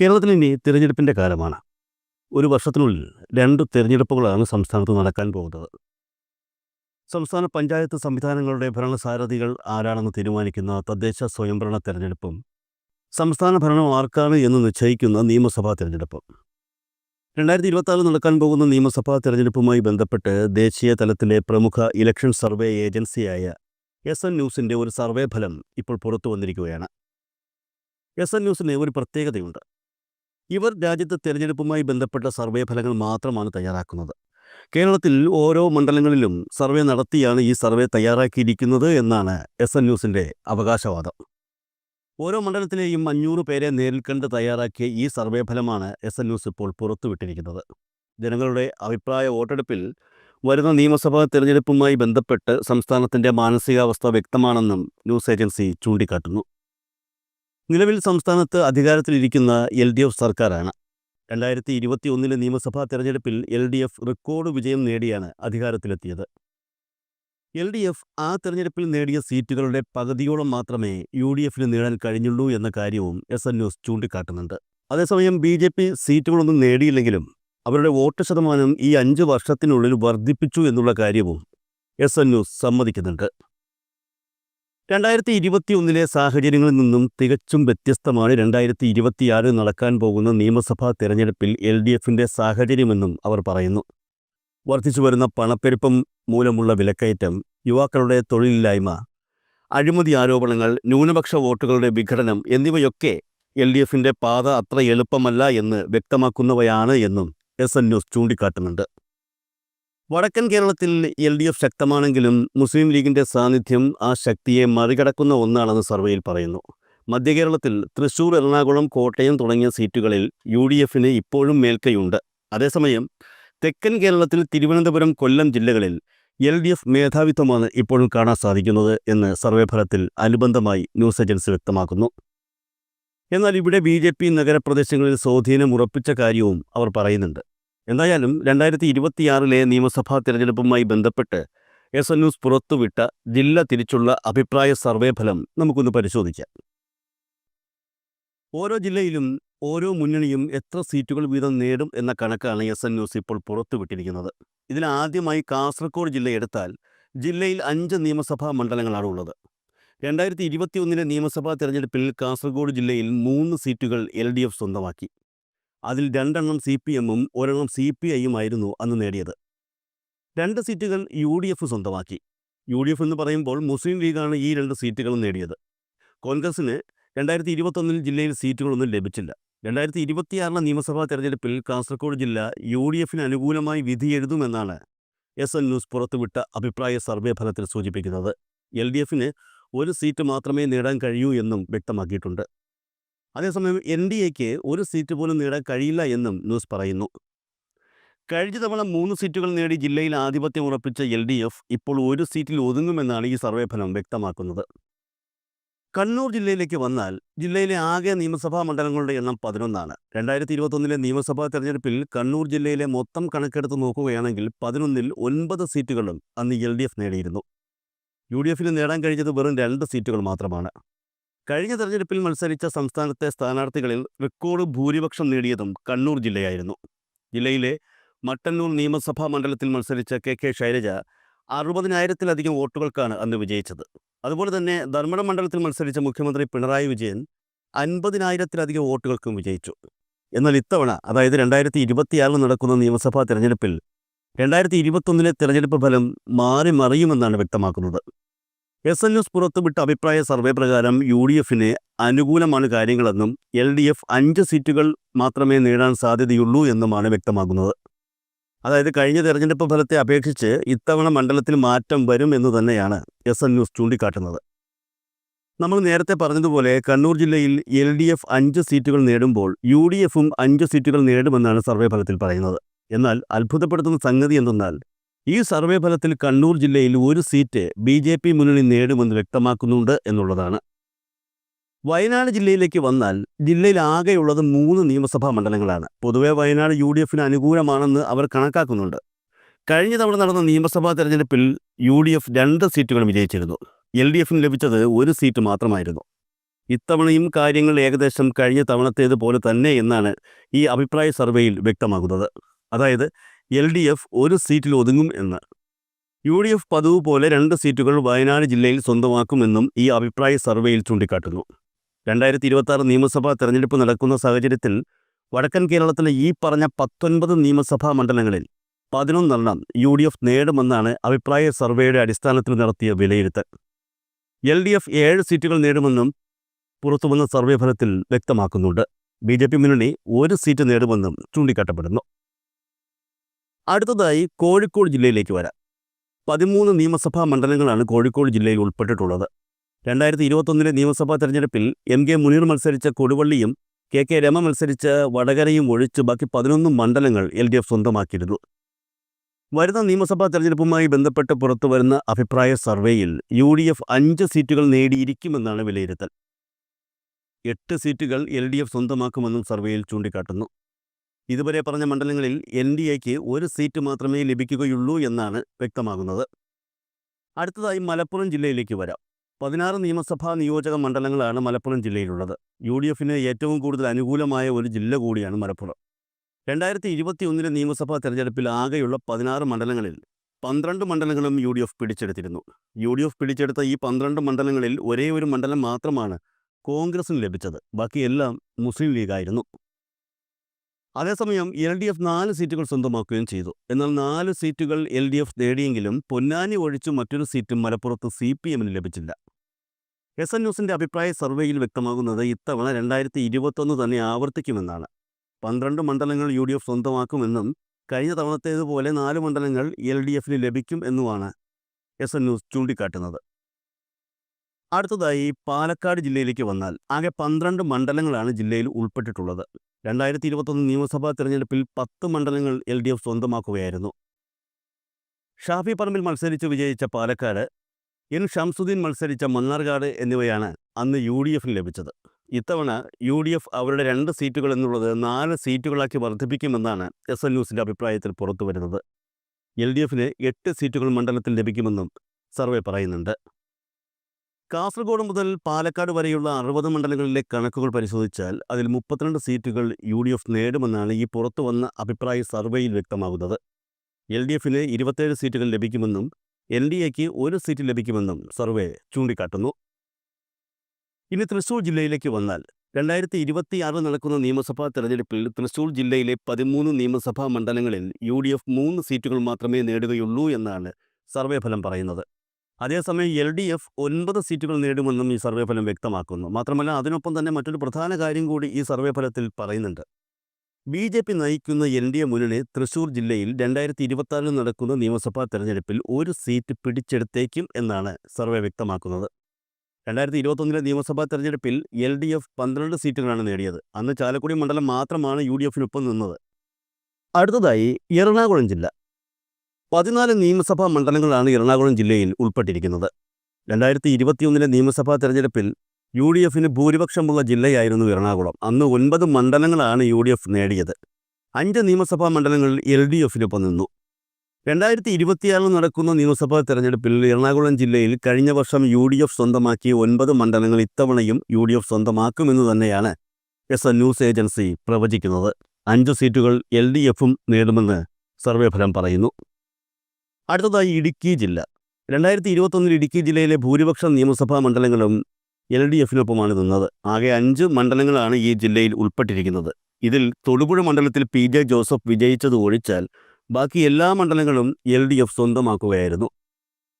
കേരളത്തിൽ ഇനി തിരഞ്ഞെടുപ്പിന്റെ കാലമാണ്. ഒരു വർഷത്തിനുള്ളിൽ രണ്ട് തിരഞ്ഞെടുപ്പുകളാണ് സംസ്ഥാനത്ത് നടക്കാൻ പോകുന്നത്. സംസ്ഥാന പഞ്ചായത്ത് സംവിധാനങ്ങളുടെ ഭരണസാരഥികൾ ആരാണെന്ന് തീരുമാനിക്കുന്ന തദ്ദേശ സ്വയംഭരണ തിരഞ്ഞെടുപ്പും സംസ്ഥാന ഭരണം ആർക്കാണ് എന്ന് നിശ്ചയിക്കുന്ന നിയമസഭാ തിരഞ്ഞെടുപ്പും. രണ്ടായിരത്തി ഇരുപത്തി നടക്കാൻ പോകുന്ന നിയമസഭാ തിരഞ്ഞെടുപ്പുമായി ബന്ധപ്പെട്ട് ദേശീയ തലത്തിലെ പ്രമുഖ ഇലക്ഷൻ സർവേ ഏജൻസിയായ എസ് എൻ ന്യൂസിന്റെ ഒരു സർവേ ഫലം ഇപ്പോൾ പുറത്തു വന്നിരിക്കുകയാണ്. എസ് എൻ ന്യൂസിന് ഒരു പ്രത്യേകതയുണ്ട്. ഇവർ രാജ്യത്ത് തിരഞ്ഞെടുപ്പുമായി ബന്ധപ്പെട്ട സർവേ ഫലങ്ങൾ മാത്രമാണ് തയ്യാറാക്കുന്നത്. കേരളത്തിൽ ഓരോ മണ്ഡലങ്ങളിലും സർവേ നടത്തിയാണ് ഈ സർവേ തയ്യാറാക്കിയിരിക്കുന്നത് എന്നാണ് എസ് എൻ ന്യൂസിന്റെ അവകാശവാദം. ഓരോ മണ്ഡലത്തിലെയും അഞ്ഞൂറ് പേരെ നേരിൽ കണ്ട് തയ്യാറാക്കിയ ഈ സർവേ ഫലമാണ് എസ് എൻ ന്യൂസ് ഇപ്പോൾ പുറത്തുവിട്ടിരിക്കുന്നത്. ജനങ്ങളുടെ അഭിപ്രായ വോട്ടെടുപ്പിൽ വരുന്ന നിയമസഭാ തിരഞ്ഞെടുപ്പുമായി ബന്ധപ്പെട്ട് സംസ്ഥാനത്തിന്റെ മാനസികാവസ്ഥ വ്യക്തമാണെന്നും ന്യൂസ് ഏജൻസി ചൂണ്ടിക്കാട്ടുന്നു. നിലവിൽ സംസ്ഥാനത്ത് അധികാരത്തിലിരിക്കുന്ന എൽ ഡി എഫ് സർക്കാരാണ്. രണ്ടായിരത്തി ഇരുപത്തി ഒന്നിലെ നിയമസഭാ തെരഞ്ഞെടുപ്പിൽ എൽ ഡി എഫ് റെക്കോർഡ് വിജയം നേടിയാണ് അധികാരത്തിലെത്തിയത്. എൽ ഡി എഫ് ആ തെരഞ്ഞെടുപ്പിൽ നേടിയ സീറ്റുകളുടെ പകുതിയോളം മാത്രമേ യു ഡി എഫിന് നേടാൻ കഴിഞ്ഞുള്ളൂ എന്ന കാര്യവും എസ് എൻ ന്യൂസ് ചൂണ്ടിക്കാട്ടുന്നുണ്ട്. അതേസമയം ബി ജെ പി സീറ്റുകളൊന്നും നേടിയില്ലെങ്കിലും അവരുടെ വോട്ട് ശതമാനം ഈ അഞ്ച് വർഷത്തിനുള്ളിൽ വർദ്ധിപ്പിച്ചു എന്നുള്ള കാര്യവും എസ് എൻ ന്യൂസ് സമ്മതിക്കുന്നുണ്ട്. രണ്ടായിരത്തി ഇരുപത്തി ഒന്നിലെ സാഹചര്യങ്ങളിൽ നിന്നും തികച്ചും വ്യത്യസ്തമാണ് രണ്ടായിരത്തി ഇരുപത്തിയാറ് നടക്കാൻ പോകുന്ന നിയമസഭാ തെരഞ്ഞെടുപ്പിൽ എൽ ഡി എഫിന്റെ സാഹചര്യമെന്നും അവർ പറയുന്നു. വർദ്ധിച്ചു വരുന്ന പണപ്പെരുപ്പം മൂലമുള്ള വിലക്കയറ്റം യുവാക്കളുടെ തൊഴിലില്ലായ്മ അഴിമതി ആരോപണങ്ങൾ ന്യൂനപക്ഷ വോട്ടുകളുടെ വിഘടനം എന്നിവയൊക്കെ എൽ ഡി എഫിന്റെ പാത അത്ര എളുപ്പമല്ല എന്ന് വ്യക്തമാക്കുന്നവയാണ് എന്നും എസ് എൻ ന്യൂസ് ചൂണ്ടിക്കാട്ടുന്നുണ്ട്. വടക്കൻ കേരളത്തിൽ എൽ ഡി എഫ് ശക്തമാണെങ്കിലും മുസ്ലിം ലീഗിന്റെ സാന്നിധ്യം ആ ശക്തിയെ മറികടക്കുന്ന ഒന്നാണെന്ന് സർവേയിൽ പറയുന്നു. മധ്യ കേരളത്തിൽ തൃശൂർ എറണാകുളം കോട്ടയം തുടങ്ങിയ സീറ്റുകളിൽ യു ഡി എഫിന് ഇപ്പോഴും മേൽക്കൈയുണ്ട്. അതേസമയം തെക്കൻ കേരളത്തിൽ തിരുവനന്തപുരം കൊല്ലം ജില്ലകളിൽ എൽ ഡി എഫ് മേധാവിത്വമാണ് ഇപ്പോഴും കാണാൻ സാധിക്കുന്നത് എന്ന് സർവേ ഫലത്തിൽ അനുബന്ധമായി ന്യൂസ് ഏജൻസി വ്യക്തമാക്കുന്നു. എന്നാൽ ഇവിടെ ബി ജെ പി നഗരപ്രദേശങ്ങളിൽ സ്വാധീനം ഉറപ്പിച്ച കാര്യവും അവർ പറയുന്നുണ്ട്. എന്തായാലും രണ്ടായിരത്തി ഇരുപത്തിയാറിലെ നിയമസഭാ തിരഞ്ഞെടുപ്പുമായി ബന്ധപ്പെട്ട് എസ് എൻ ന്യൂസ് പുറത്തുവിട്ട ജില്ല തിരിച്ചുള്ള അഭിപ്രായ സർവേ ഫലം നമുക്കൊന്ന് പരിശോധിക്കാം. ഓരോ ജില്ലയിലും ഓരോ മുന്നണിയും എത്ര സീറ്റുകൾ വീതം നേടും എന്ന കണക്കാണ് എസ് എൻ ന്യൂസ് ഇപ്പോൾ പുറത്തുവിട്ടിരിക്കുന്നത്. ഇതിൽ ആദ്യമായി കാസർഗോഡ് ജില്ല എടുത്താൽ ജില്ലയിൽ അഞ്ച് നിയമസഭാ മണ്ഡലങ്ങളാണ് ഉള്ളത്. രണ്ടായിരത്തി ഇരുപത്തിയൊന്നിലെ നിയമസഭാ തെരഞ്ഞെടുപ്പിൽ കാസർഗോഡ് ജില്ലയിൽ മൂന്ന് സീറ്റുകൾ എൽ ഡി എഫ് സ്വന്തമാക്കി. അതിൽ രണ്ടെണ്ണം സി പി എമ്മും ഒരെണ്ണം സി പി ഐയും ആയിരുന്നു അന്ന് നേടിയത്. രണ്ട് സീറ്റുകൾ യു ഡി എഫ് സ്വന്തമാക്കി. യു ഡി എഫ് എന്ന് പറയുമ്പോൾ മുസ്ലിം ലീഗാണ് ഈ രണ്ട് സീറ്റുകളും നേടിയത്. കോൺഗ്രസിന് രണ്ടായിരത്തി ഇരുപത്തൊന്നിൽ ജില്ലയിൽ സീറ്റുകളൊന്നും ലഭിച്ചില്ല. രണ്ടായിരത്തി ഇരുപത്തിയാറിലെ നിയമസഭാ തെരഞ്ഞെടുപ്പിൽ കാസർഗോഡ് ജില്ല യു ഡി എഫിന് അനുകൂലമായി വിധിയെഴുതുമെന്നാണ് എസ് എൻ ന്യൂസ് പുറത്തുവിട്ട അഭിപ്രായ സർവേ ഫലത്തിൽ സൂചിപ്പിക്കുന്നത്. എൽ ഡി എഫിന് ഒരു സീറ്റ് മാത്രമേ നേടാൻ കഴിയൂ എന്നും വ്യക്തമാക്കിയിട്ടുണ്ട്. അതേസമയം എൻ ഡി എക്ക് ഒരു സീറ്റ് പോലും നേടാൻ കഴിയില്ല എന്നും ന്യൂസ് പറയുന്നു. കഴിഞ്ഞ തവണ മൂന്ന് സീറ്റുകൾ നേടി ജില്ലയിൽ ആധിപത്യം ഉറപ്പിച്ച എൽ ഡി എഫ് ഇപ്പോൾ ഒരു സീറ്റിൽ ഒതുങ്ങുമെന്നാണ് ഈ സർവേ ഫലം വ്യക്തമാക്കുന്നത്. കണ്ണൂർ ജില്ലയിലേക്ക് വന്നാൽ ജില്ലയിലെ ആകെ നിയമസഭാ മണ്ഡലങ്ങളുടെ എണ്ണം പതിനൊന്നാണ്. രണ്ടായിരത്തി ഇരുപത്തൊന്നിലെ നിയമസഭാ തെരഞ്ഞെടുപ്പിൽ കണ്ണൂർ ജില്ലയിലെ മൊത്തം കണക്കെടുത്ത് നോക്കുകയാണെങ്കിൽ പതിനൊന്നിൽ ഒൻപത് സീറ്റുകളും അന്ന് എൽ ഡി എഫ് നേടിയിരുന്നു. യു ഡി എഫിന് നേടാൻ കഴിഞ്ഞത് വെറും രണ്ട് സീറ്റുകൾ മാത്രമാണ്. കഴിഞ്ഞ തെരഞ്ഞെടുപ്പിൽ മത്സരിച്ച സംസ്ഥാനത്തെ സ്ഥാനാർത്ഥികളിൽ റെക്കോർഡ് ഭൂരിപക്ഷം നേടിയതും കണ്ണൂർ ജില്ലയായിരുന്നു. ജില്ലയിലെ മട്ടന്നൂർ നിയമസഭാ മണ്ഡലത്തിൽ മത്സരിച്ച കെ കെ ശൈലജ അറുപതിനായിരത്തിലധികം വോട്ടുകൾക്കാണ് അന്ന് വിജയിച്ചത്. അതുപോലെ തന്നെ ധർമ്മടം മണ്ഡലത്തിൽ മത്സരിച്ച മുഖ്യമന്ത്രി പിണറായി വിജയൻ അൻപതിനായിരത്തിലധികം വോട്ടുകൾക്കും വിജയിച്ചു. എന്നാൽ ഇത്തവണ അതായത് രണ്ടായിരത്തി ഇരുപത്തിയാറിൽ നടക്കുന്ന നിയമസഭാ തെരഞ്ഞെടുപ്പിൽ രണ്ടായിരത്തി ഇരുപത്തൊന്നിലെ തെരഞ്ഞെടുപ്പ് ഫലം മാറി മറിയുമെന്നാണ് വ്യക്തമാക്കുന്നത്. എസ് എൻ ന്യൂസ് പുറത്തുവിട്ട അഭിപ്രായ സർവേ പ്രകാരം യു ഡി എഫിന് അനുകൂലമാണ് കാര്യങ്ങളെന്നും എൽ ഡി എഫ് അഞ്ച് സീറ്റുകൾ മാത്രമേ നേടാൻ സാധ്യതയുള്ളൂ എന്നുമാണ് വ്യക്തമാകുന്നത്. അതായത് കഴിഞ്ഞ തെരഞ്ഞെടുപ്പ് ഫലത്തെ അപേക്ഷിച്ച് ഇത്തവണ മണ്ഡലത്തിൽ മാറ്റം വരും എന്ന് തന്നെയാണ് എസ് എൻ ന്യൂസ് ചൂണ്ടിക്കാട്ടുന്നത്. നമ്മൾ നേരത്തെ പറഞ്ഞതുപോലെ കണ്ണൂർ ജില്ലയിൽ എൽ ഡി എഫ് അഞ്ച് സീറ്റുകൾ നേടുമ്പോൾ യു ഡി എഫും അഞ്ച് സീറ്റുകൾ നേടുമെന്നാണ് സർവേ ഫലത്തിൽ പറയുന്നത്. എന്നാൽ അത്ഭുതപ്പെടുത്തുന്ന സംഗതി എന്തെന്നാൽ ഈ സർവേ ഫലത്തിൽ കണ്ണൂർ ജില്ലയിൽ ഒരു സീറ്റ് ബി ജെ പി മുന്നണി നേടുമെന്ന് വ്യക്തമാക്കുന്നുണ്ട് എന്നുള്ളതാണ്. വയനാട് ജില്ലയിലേക്ക് വന്നാൽ ജില്ലയിൽ ആകെയുള്ളത് മൂന്ന് നിയമസഭാ മണ്ഡലങ്ങളാണ്. പൊതുവെ വയനാട് യു ഡി എഫിന് അനുകൂലമാണെന്ന് അവർ കണക്കാക്കുന്നുണ്ട്. കഴിഞ്ഞ തവണ നടന്ന നിയമസഭാ തെരഞ്ഞെടുപ്പിൽ യു ഡി എഫ് രണ്ട് സീറ്റുകൾ വിജയിച്ചിരുന്നു. എൽ ഡി എഫിന് ലഭിച്ചത് ഒരു സീറ്റ് മാത്രമായിരുന്നു. ഇത്തവണയും കാര്യങ്ങൾ ഏകദേശം കഴിഞ്ഞ തവണത്തേതുപോലെ തന്നെ എന്നാണ് ഈ അഭിപ്രായ സർവേയിൽ വ്യക്തമാകുന്നത്. അതായത് എൽ ഡി എഫ് ഒരു സീറ്റിൽ ഒതുങ്ങും എന്ന്. യു ഡി എഫ് പതിവ് പോലെ രണ്ട് സീറ്റുകൾ വയനാട് ജില്ലയിൽ സ്വന്തമാക്കുമെന്നും ഈ അഭിപ്രായ സർവേയിൽ ചൂണ്ടിക്കാട്ടുന്നു. രണ്ടായിരത്തി ഇരുപത്തി നിയമസഭാ തെരഞ്ഞെടുപ്പ് നടക്കുന്ന സാഹചര്യത്തിൽ വടക്കൻ കേരളത്തിലെ ഈ പറഞ്ഞ പത്തൊൻപത് നിയമസഭാ മണ്ഡലങ്ങളിൽ പതിനൊന്നെണ്ണം യു ഡി എഫ് നേടുമെന്നാണ് അഭിപ്രായ സർവേയുടെ അടിസ്ഥാനത്തിൽ നടത്തിയ വിലയിരുത്തൽ. എൽ ഡി എഫ് ഏഴ് സീറ്റുകൾ നേടുമെന്നും പുറത്തുവന്ന സർവേ ഫലത്തിൽ വ്യക്തമാക്കുന്നുണ്ട്. ബി ജെ പി മുന്നണി ഒരു സീറ്റ് നേടുമെന്നും ചൂണ്ടിക്കാട്ടപ്പെടുന്നു. അടുത്തതായി കോഴിക്കോട് ജില്ലയിലേക്ക് വരാം. പതിമൂന്ന് നിയമസഭാ മണ്ഡലങ്ങളാണ് കോഴിക്കോട് ജില്ലയിൽ ഉൾപ്പെട്ടിട്ടുള്ളത്. രണ്ടായിരത്തി ഇരുപത്തൊന്നിലെ നിയമസഭാ തെരഞ്ഞെടുപ്പിൽ എം കെ മുനീർ മത്സരിച്ച കൊടുവള്ളിയും കെ കെ രമ മത്സരിച്ച വടകരയും ഒഴിച്ച് ബാക്കി പതിനൊന്ന് മണ്ഡലങ്ങൾ എൽ ഡി എഫ് സ്വന്തമാക്കിയിരുന്നു. വരുന്ന നിയമസഭാ തെരഞ്ഞെടുപ്പുമായി ബന്ധപ്പെട്ട് പുറത്തുവരുന്ന അഭിപ്രായ സർവേയിൽ യു ഡി എഫ് അഞ്ച് സീറ്റുകൾ നേടിയിരിക്കുമെന്നാണ് വിലയിരുത്തൽ. എട്ട് സീറ്റുകൾ എൽ ഡി എഫ് സ്വന്തമാക്കുമെന്നും സർവേയിൽ ചൂണ്ടിക്കാട്ടുന്നു. ഇതുവരെ പറഞ്ഞ മണ്ഡലങ്ങളിൽ എൻ ഡി എക്ക് ഒരു സീറ്റ് മാത്രമേ ലഭിക്കുകയുള്ളൂ എന്നാണ് വ്യക്തമാകുന്നത്. അടുത്തതായി മലപ്പുറം ജില്ലയിലേക്ക് വരാം. പതിനാറ് നിയമസഭാ നിയോജക മണ്ഡലങ്ങളാണ് മലപ്പുറം ജില്ലയിലുള്ളത്. യു ഡി എഫിന് ഏറ്റവും കൂടുതൽ അനുകൂലമായ ഒരു ജില്ല കൂടിയാണ് മലപ്പുറം. രണ്ടായിരത്തി ഇരുപത്തി ഒന്നിലെ നിയമസഭാ തെരഞ്ഞെടുപ്പിൽ ആകെയുള്ള പതിനാറ് മണ്ഡലങ്ങളിൽ പന്ത്രണ്ട് മണ്ഡലങ്ങളും യു ഡി എഫ് പിടിച്ചെടുത്തിരുന്നു. യു ഡി എഫ് പിടിച്ചെടുത്ത ഈ പന്ത്രണ്ട് മണ്ഡലങ്ങളിൽ ഒരേ ഒരു മണ്ഡലം മാത്രമാണ് കോൺഗ്രസിന് ലഭിച്ചത്. ബാക്കിയെല്ലാം മുസ്ലിം ലീഗായിരുന്നു. അതേസമയം എൽ ഡി എഫ് നാല് സീറ്റുകൾ സ്വന്തമാക്കുകയും ചെയ്തു. എന്നാൽ നാല് സീറ്റുകൾ എൽ ഡി എഫ് നേടിയെങ്കിലും പൊന്നാനി ഒഴിച്ച് മറ്റൊരു സീറ്റും മലപ്പുറത്ത് സി പി എമ്മിന് ലഭിച്ചില്ല. എസ് എൻ ന്യൂസിന്റെ അഭിപ്രായ സർവേയിൽ വ്യക്തമാകുന്നത് ഇത്തവണ രണ്ടായിരത്തി ഇരുപത്തൊന്ന് തന്നെ ആവർത്തിക്കുമെന്നാണ്. പന്ത്രണ്ട് മണ്ഡലങ്ങൾ യു ഡി എഫ് സ്വന്തമാക്കുമെന്നും കഴിഞ്ഞ തവണത്തേതുപോലെ നാല് മണ്ഡലങ്ങൾ എൽ ഡി എഫിന് ലഭിക്കും എന്നുമാണ് എസ് എൻ ന്യൂസ് ചൂണ്ടിക്കാട്ടുന്നത്. അടുത്തതായി പാലക്കാട് ജില്ലയിലേക്ക് വന്നാൽ ആകെ പന്ത്രണ്ട് മണ്ഡലങ്ങളാണ് ജില്ലയിൽ ഉൾപ്പെട്ടിട്ടുള്ളത്. രണ്ടായിരത്തി ഇരുപത്തൊന്ന് നിയമസഭാ തെരഞ്ഞെടുപ്പിൽ പത്ത് മണ്ഡലങ്ങൾ എൽ ഡി എഫ് സ്വന്തമാക്കുകയായിരുന്നു. ഷാഫി പറമ്പിൽ മത്സരിച്ച് വിജയിച്ച പാലക്കാട് എൻ ഷംസുദ്ദീൻ മത്സരിച്ച മണ്ണാർക്കാട് എന്നിവയാണ് അന്ന് യു ഡി എഫിന് ലഭിച്ചത്. ഇത്തവണ യു ഡി എഫ് അവരുടെ രണ്ട് സീറ്റുകൾ എന്നുള്ളത് നാല് സീറ്റുകളാക്കി വർദ്ധിപ്പിക്കുമെന്നാണ് എസ് എൻ ന്യൂസിന്റെ അഭിപ്രായത്തിൽ പുറത്തു വരുന്നത് എൽ ഡി എഫിന് എട്ട് സീറ്റുകൾ മണ്ഡലത്തിൽ ലഭിക്കുമെന്നും സർവേ പറയുന്നുണ്ട്. കാസർഗോഡ് മുതൽ പാലക്കാട് വരെയുള്ള അറുപത് മണ്ഡലങ്ങളിലെ കണക്കുകൾ പരിശോധിച്ചാൽ അതിൽ മുപ്പത്തിരണ്ട് സീറ്റുകൾ യു ഡി എഫ് നേടുമെന്നാണ് ഈ പുറത്തു വന്ന അഭിപ്രായ സർവേയിൽ വ്യക്തമാകുന്നത്. എൽ ഡി എഫിന് ഇരുപത്തേഴ് സീറ്റുകൾ ലഭിക്കുമെന്നും എൻ ഡി എക്ക് ഒരു സീറ്റ് ലഭിക്കുമെന്നും സർവേ ചൂണ്ടിക്കാട്ടുന്നു. ഇനി തൃശൂർ ജില്ലയിലേക്ക് വന്നാൽ രണ്ടായിരത്തി ഇരുപത്തിയാറ് നടക്കുന്ന നിയമസഭാ തെരഞ്ഞെടുപ്പിൽ തൃശൂർ ജില്ലയിലെ പതിമൂന്ന് നിയമസഭാ മണ്ഡലങ്ങളിൽ യു ഡി എഫ് മൂന്ന് സീറ്റുകൾ മാത്രമേ നേടുകയുള്ളൂ എന്നാണ് സർവേ ഫലം പറയുന്നത്. അതേസമയം എൽ ഡി എഫ് ഒൻപത് സീറ്റുകൾ നേടുമെന്നും ഈ സർവേ ഫലം വ്യക്തമാക്കുന്നു. മാത്രമല്ല അതിനൊപ്പം തന്നെ മറ്റൊരു പ്രധാന കാര്യം കൂടി ഈ സർവേ ഫലത്തിൽ പറയുന്നുണ്ട്. ബി ജെ പി നയിക്കുന്ന എൻ ഡി എ മുന്നണി തൃശൂർ ജില്ലയിൽ രണ്ടായിരത്തി ഇരുപത്തിനാലിൽ നടക്കുന്ന നിയമസഭാ തെരഞ്ഞെടുപ്പിൽ ഒരു സീറ്റ് പിടിച്ചെടുത്തേക്കും എന്നാണ് സർവേ വ്യക്തമാക്കുന്നത്. രണ്ടായിരത്തി ഇരുപത്തൊന്നിലെ നിയമസഭാ തെരഞ്ഞെടുപ്പിൽ എൽ ഡി എഫ് പന്ത്രണ്ട് സീറ്റുകളാണ് നേടിയത്. അന്ന് ചാലക്കുടി മണ്ഡലം മാത്രമാണ് യു ഡി എഫിനൊപ്പം നിന്നത്. അടുത്തതായി എറണാകുളം ജില്ല. പതിനാല് നിയമസഭാ മണ്ഡലങ്ങളാണ് എറണാകുളം ജില്ലയിൽ ഉൾപ്പെട്ടിരിക്കുന്നത്. രണ്ടായിരത്തി ഇരുപത്തിയൊന്നിലെ നിയമസഭാ തെരഞ്ഞെടുപ്പിൽ യു ഡി എഫിന് ഭൂരിപക്ഷമുള്ള ജില്ലയായിരുന്നു എറണാകുളം. അന്ന് ഒൻപത് മണ്ഡലങ്ങളാണ് യു ഡി എഫ് നേടിയത്. അഞ്ച് നിയമസഭാ മണ്ഡലങ്ങളിൽ എൽ ഡി എഫിനൊപ്പം നിന്നു. രണ്ടായിരത്തി ഇരുപത്തിയാറിൽ നടക്കുന്ന നിയമസഭാ തെരഞ്ഞെടുപ്പിൽ എറണാകുളം ജില്ലയിൽ കഴിഞ്ഞ വർഷം യു ഡി എഫ് സ്വന്തമാക്കിയ ഒൻപത് മണ്ഡലങ്ങൾ ഇത്തവണയും യു ഡി എഫ് സ്വന്തമാക്കുമെന്ന് തന്നെയാണ് എസ് എൻ ന്യൂസ് ഏജൻസി പ്രവചിക്കുന്നത്. അഞ്ച് സീറ്റുകൾ എൽ ഡി എഫും നേടുമെന്ന് സർവേ ഫലം പറയുന്നു. അടുത്തതായി ഇടുക്കി ജില്ല. രണ്ടായിരത്തി ഇരുപത്തൊന്നിൽ ഇടുക്കി ജില്ലയിലെ ഭൂരിപക്ഷ നിയമസഭാ മണ്ഡലങ്ങളും എൽ ഡി എഫിനൊപ്പമാണ് നിന്നത്. ആകെ അഞ്ച് മണ്ഡലങ്ങളാണ് ഈ ജില്ലയിൽ ഉൾപ്പെട്ടിരിക്കുന്നത്. ഇതിൽ തൊടുപുഴ മണ്ഡലത്തിൽ പി ജെ ജോസഫ് വിജയിച്ചത് ഒഴിച്ചാൽ ബാക്കി എല്ലാ മണ്ഡലങ്ങളും എൽ ഡി എഫ് സ്വന്തമാക്കുകയായിരുന്നു.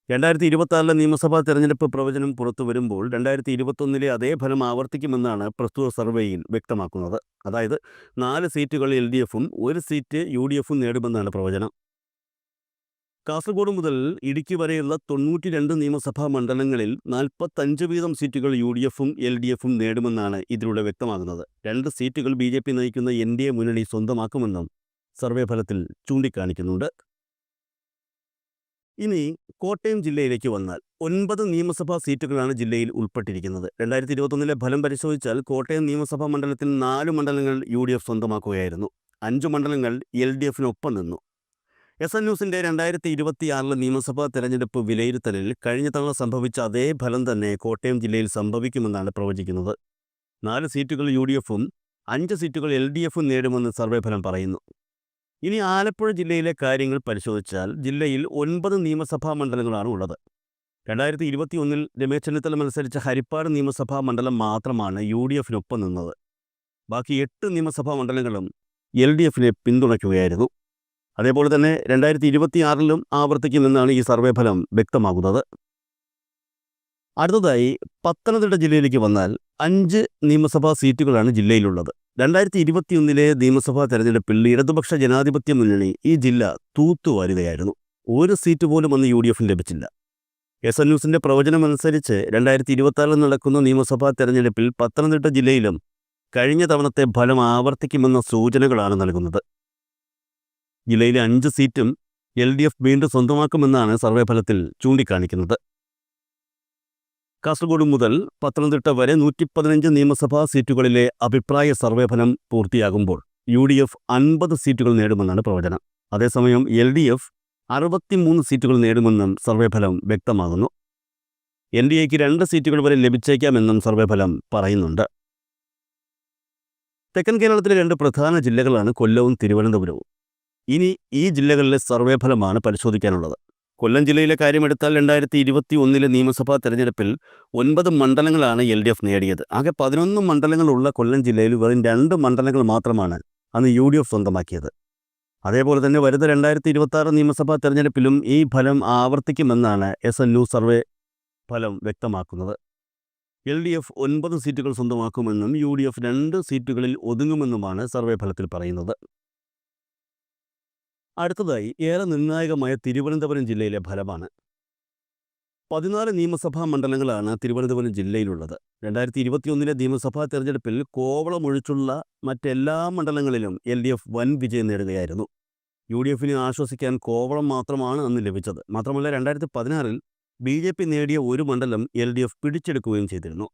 രണ്ടായിരത്തി ഇരുപത്തിയാറിലെ നിയമസഭാ തെരഞ്ഞെടുപ്പ് പ്രവചനം പുറത്തു വരുമ്പോൾ രണ്ടായിരത്തി ഇരുപത്തൊന്നിലെ അതേ ഫലം ആവർത്തിക്കുമെന്നാണ് പ്രസ്തുത സർവേയിൽ വ്യക്തമാക്കുന്നത്. അതായത് നാല് സീറ്റുകൾ എൽ ഡി എഫും ഒരു സീറ്റ് യു ഡി എഫും നേടുമെന്നാണ് പ്രവചനം. കാസർഗോഡ് മുതൽ ഇടുക്കി വരെയുള്ള തൊണ്ണൂറ്റി രണ്ട് നിയമസഭാ മണ്ഡലങ്ങളിൽ നാൽപ്പത്തഞ്ച് വീതം സീറ്റുകൾ യു ഡി എഫും എൽ ഡി എഫും നേടുമെന്നാണ് ഇതിലൂടെ വ്യക്തമാകുന്നത്. രണ്ട് സീറ്റുകൾ ബി ജെ പി നയിക്കുന്ന എൻ ഡി എ മുന്നണി സ്വന്തമാക്കുമെന്നും സർവേ ഫലത്തിൽ ചൂണ്ടിക്കാണിക്കുന്നുണ്ട്. ഇനി കോട്ടയം ജില്ലയിലേക്ക് വന്നാൽ ഒൻപത് നിയമസഭാ സീറ്റുകളാണ് ജില്ലയിൽ ഉൾപ്പെട്ടിരിക്കുന്നത്. രണ്ടായിരത്തി ഇരുപത്തൊന്നിലെ ഫലം പരിശോധിച്ചാൽ കോട്ടയം നിയമസഭാ മണ്ഡലത്തിൽ നാല് മണ്ഡലങ്ങൾ യു ഡി എഫ് സ്വന്തമാക്കുകയായിരുന്നു. അഞ്ച് മണ്ഡലങ്ങൾ എൽ ഡി എഫിനൊപ്പം നിന്നു. എസ് എൻ ന്യൂസിന്റെ രണ്ടായിരത്തി ഇരുപത്തിയാറിലെ നിയമസഭാ തെരഞ്ഞെടുപ്പ് വിലയിരുത്തലിൽ കഴിഞ്ഞ തവണ സംഭവിച്ച അതേ ഫലം തന്നെ കോട്ടയം ജില്ലയിൽ സംഭവിക്കുമെന്നാണ് പ്രവചിക്കുന്നത്. നാല് സീറ്റുകൾ യു ഡി എഫും അഞ്ച് സീറ്റുകൾ എൽ ഡി എഫും നേടുമെന്ന് സർവേ ഫലം പറയുന്നു. ഇനി ആലപ്പുഴ ജില്ലയിലെ കാര്യങ്ങൾ പരിശോധിച്ചാൽ ജില്ലയിൽ ഒൻപത് നിയമസഭാ മണ്ഡലങ്ങളാണ് ഉള്ളത്. രണ്ടായിരത്തി ഇരുപത്തി ഒന്നിൽ രമേശ് ചെന്നിത്തല മത്സരിച്ച ഹരിപ്പാട് നിയമസഭാ മണ്ഡലം മാത്രമാണ് യു ഡി എഫിനൊപ്പം നിന്നത്. ബാക്കി എട്ട് നിയമസഭാ മണ്ഡലങ്ങളും എൽ ഡി എഫിനെ പിന്തുണയ്ക്കുകയായിരുന്നു. അതേപോലെ തന്നെ രണ്ടായിരത്തി ഇരുപത്തി ആറിലും ആവർത്തിക്കും ആവർത്തിക്കുമെന്നാണ് ഈ സർവേ ഫലം വ്യക്തമാകുന്നത്. അടുത്തതായി പത്തനംതിട്ട ജില്ലയിലേക്ക് വന്നാൽ അഞ്ച് നിയമസഭാ സീറ്റുകളാണ് ജില്ലയിലുള്ളത്. രണ്ടായിരത്തി ഇരുപത്തിയൊന്നിലെ നിയമസഭാ തെരഞ്ഞെടുപ്പിൽ ഇടതുപക്ഷ ജനാധിപത്യ മുന്നണി ഈ ജില്ല തൂത്തുവാരുകയായിരുന്നു. ഒരു സീറ്റ് പോലും അന്ന് യു ഡി എഫിന് ലഭിച്ചില്ല. എസ് എൻ ന്യൂസിന്റെ പ്രവചനമനുസരിച്ച് രണ്ടായിരത്തി ഇരുപത്തിയാറിൽ നടക്കുന്ന നിയമസഭാ തെരഞ്ഞെടുപ്പിൽ പത്തനംതിട്ട ജില്ലയിലും കഴിഞ്ഞ തവണത്തെ ഫലം ആവർത്തിക്കുമെന്ന സൂചനകളാണ് നൽകുന്നത്. ജില്ലയിലെ അഞ്ച് സീറ്റും എൽ ഡി എഫ് വീണ്ടും സ്വന്തമാക്കുമെന്നാണ് സർവേ ഫലത്തിൽ ചൂണ്ടിക്കാണിക്കുന്നത്. കാസർഗോഡ് മുതൽ പത്തനംതിട്ട വരെ നൂറ്റി പതിനഞ്ച് നിയമസഭാ സീറ്റുകളിലെ അഭിപ്രായ സർവേ ഫലം പൂർത്തിയാകുമ്പോൾ യു ഡി എഫ് അൻപത് സീറ്റുകൾ നേടുമെന്നാണ് പ്രവചനം. അതേസമയം എൽ ഡി എഫ് അറുപത്തിമൂന്ന് സീറ്റുകൾ നേടുമെന്നും സർവേ ഫലം വ്യക്തമാകുന്നു. എൻ ഡി എക്ക് രണ്ട് സീറ്റുകൾ വരെ ലഭിച്ചേക്കാമെന്നും സർവേ ഫലം പറയുന്നുണ്ട്. തെക്കൻ കേരളത്തിലെ രണ്ട് പ്രധാന ജില്ലകളാണ് കൊല്ലവും തിരുവനന്തപുരവും. ഇനി ഈ ജില്ലകളിലെ സർവേ ഫലമാണ് പരിശോധിക്കാനുള്ളത്. കൊല്ലം ജില്ലയിലെ കാര്യമെടുത്താൽ രണ്ടായിരത്തി ഇരുപത്തി ഒന്നിലെ നിയമസഭാ തെരഞ്ഞെടുപ്പിൽ ഒൻപത് മണ്ഡലങ്ങളാണ് എൽ ഡി എഫ് നേടിയത്. ആകെ പതിനൊന്ന് മണ്ഡലങ്ങളുള്ള കൊല്ലം ജില്ലയിൽ വെറും രണ്ട് മണ്ഡലങ്ങൾ മാത്രമാണ് അന്ന് യു ഡി എഫ് സ്വന്തമാക്കിയത്. അതേപോലെ തന്നെ വരുന്ന രണ്ടായിരത്തി ഇരുപത്തി നിയമസഭാ തെരഞ്ഞെടുപ്പിലും ഈ ഫലം ആവർത്തിക്കുമെന്നാണ് എസ് എൻ യു സർവേ ഫലം വ്യക്തമാക്കുന്നത്. എൽ ഡി എഫ് ഒൻപത് സീറ്റുകൾ സ്വന്തമാക്കുമെന്നും യു ഡി എഫ് രണ്ട് സീറ്റുകളിൽ ഒതുങ്ങുമെന്നുമാണ് സർവേ ഫലത്തിൽ പറയുന്നത്. അടുത്തതായി ഏറെ നിർണായകമായ തിരുവനന്തപുരം ജില്ലയിലെ ഫലമാണ്. പതിനാല് നിയമസഭാ മണ്ഡലങ്ങളാണ് തിരുവനന്തപുരം ജില്ലയിലുള്ളത്. രണ്ടായിരത്തി ഇരുപത്തിയൊന്നിലെ നിയമസഭാ തെരഞ്ഞെടുപ്പിൽ കോവളം ഒഴിച്ചുള്ള മറ്റെല്ലാ മണ്ഡലങ്ങളിലും എൽ ഡി എഫ് വൻ വിജയം നേടുകയായിരുന്നു. യു ഡി എഫിനെ ആശ്വസിക്കാൻ കോവളം മാത്രമാണ് അന്ന് ലഭിച്ചത്. മാത്രമല്ല രണ്ടായിരത്തി പതിനാറിൽ ബി ജെ പി നേടിയ ഒരു മണ്ഡലം എൽ ഡി എഫ് പിടിച്ചെടുക്കുകയും ചെയ്തിരുന്നു.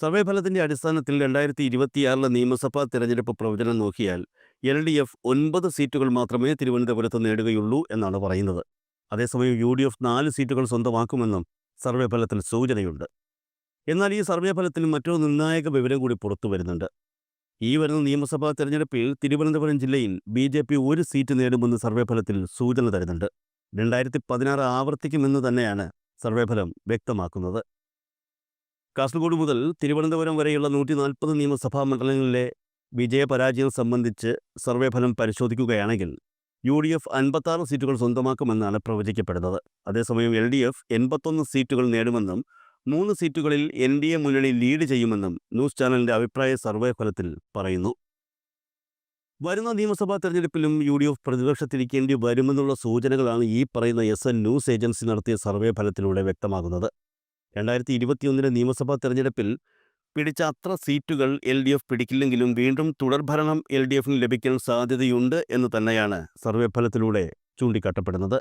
സർവേ ഫലത്തിന്റെ അടിസ്ഥാനത്തിൽ രണ്ടായിരത്തി ഇരുപത്തിയാറിലെ നിയമസഭാ തിരഞ്ഞെടുപ്പ് പ്രവചനം നോക്കിയാൽ എൽ ഡി എഫ് ഒൻപത് സീറ്റുകൾ മാത്രമേ തിരുവനന്തപുരത്ത് നേടുകയുള്ളൂ എന്നാണ് പറയുന്നത്. അതേസമയം യു ഡി എഫ് നാല് സീറ്റുകൾ സ്വന്തമാക്കുമെന്നും സർവേ ഫലത്തിൽ സൂചനയുണ്ട്. എന്നാൽ ഈ സർവേ ഫലത്തിൽ മറ്റൊരു നിർണായക വിവരം കൂടി പുറത്തു വരുന്നുണ്ട്. ഈ വരുന്ന നിയമസഭാ തെരഞ്ഞെടുപ്പിൽ തിരുവനന്തപുരം ജില്ലയിൽ ബി ജെ പി ഒരു സീറ്റ് നേടുമെന്ന് സർവേ ഫലത്തിൽ സൂചന തരുന്നുണ്ട്. രണ്ടായിരത്തി പതിനാറ് ആവർത്തിക്കുമെന്ന് തന്നെയാണ് സർവേ ഫലം വ്യക്തമാക്കുന്നത്. കാസർഗോഡ് മുതൽ തിരുവനന്തപുരം വരെയുള്ള നൂറ്റി നാൽപ്പത് നിയമസഭാ മണ്ഡലങ്ങളിലെ വിജയപരാജയം സംബന്ധിച്ച് സർവേ ഫലം പരിശോധിക്കുകയാണെങ്കിൽ യു ഡി എഫ് അൻപത്താറ് സീറ്റുകൾ സ്വന്തമാക്കുമെന്നാണ് പ്രവചിക്കപ്പെടുന്നത്. അതേസമയം എൽ ഡി എഫ് എൺപത്തൊന്ന് സീറ്റുകൾ നേടുമെന്നും മൂന്ന് സീറ്റുകളിൽ എൻ ഡി എ മുന്നണി ലീഡ് ചെയ്യുമെന്നും ന്യൂസ് ചാനലിന്റെ അഭിപ്രായ സർവേ ഫലത്തിൽ പറയുന്നു. വരുന്ന നിയമസഭാ തെരഞ്ഞെടുപ്പിലും യു ഡി എഫ് പ്രതിപക്ഷത്തിരിക്കേണ്ടി വരുമെന്നുള്ള സൂചനകളാണ് ഈ പറയുന്ന എസ് എൻ ന്യൂസ് ഏജൻസി നടത്തിയ സർവേ ഫലത്തിലൂടെ വ്യക്തമാകുന്നത്. രണ്ടായിരത്തി ഇരുപത്തിയൊന്നിലെ നിയമസഭാ തെരഞ്ഞെടുപ്പിൽ പിടിച്ച അത്ര സീറ്റുകൾ എൽ ഡി എഫ് പിടിക്കില്ലെങ്കിലും വീണ്ടും തുടർഭരണം എൽ ഡി എഫിന് ലഭിക്കാൻ സാധ്യതയുണ്ട് എന്ന് തന്നെയാണ് സർവേ ഫലത്തിലൂടെ ചൂണ്ടിക്കാട്ടപ്പെടുന്നത്.